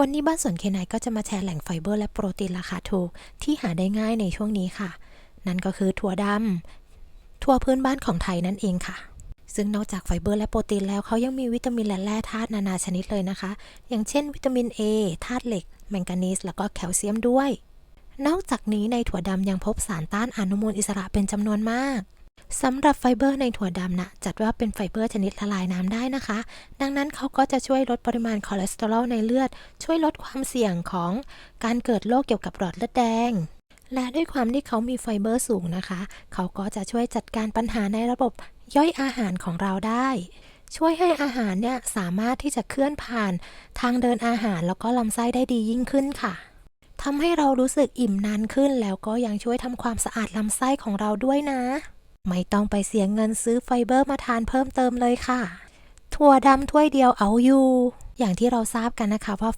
วันนี้บ้านสวนเคนายก็จะมาแชร์แหล่งไฟเบอร์และโปรตีนราคาถูก ที่หาได้ง่ายในช่วงนี้ค่ะ นั่นก็คือถั่วดำถั่วพื้นบ้านของไทยนั่นเองค่ะ ซึ่งนอกจากไฟเบอร์และโปรตีนแล้วเขายังมีวิตามินและแร่ธาตุนานาชนิดเลยนะคะ อย่างเช่น วิตามิน A ธาตุเหล็ก แมงกานีสแล้วก็แคลเซียมด้วย นอกจากนี้ในถั่วดำยังพบสารต้านอนุมูลอิสระเป็นจำนวนมาก สำหรับไฟเบอร์ในถั่วดำนะจัดว่าเป็นไฟเบอร์ชนิดละลายน้ำได้นะคะ ดังนั้นเขาก็จะช่วยลดปริมาณคอเลสเตอรอลในเลือด ช่วยลดความเสี่ยงของการเกิดโรคเกี่ยวกับหลอดเลือดแดง และด้วยความที่เขามีไฟเบอร์สูงนะคะ เขาก็จะช่วยจัดการปัญหาในระบบย่อยอาหารของเราได้ ช่วยให้อาหารเนี่ยสามารถที่จะเคลื่อนผ่านทางเดินอาหารแล้วก็ลำไส้ได้ดียิ่งขึ้นค่ะทำให้เรารู้สึกอิ่มนานขึ้น แล้วก็ยังช่วยทำความสะอาดลำไส้ของเราด้วยนะ ไม่ต้องไปเสียเงินซื้อไฟเบอร์มาทานเพิ่มเติมเลยค่ะ ถั่วดำถ้วยเดียวเอาอยู่ อย่างที่เราทราบกันนะคะว่า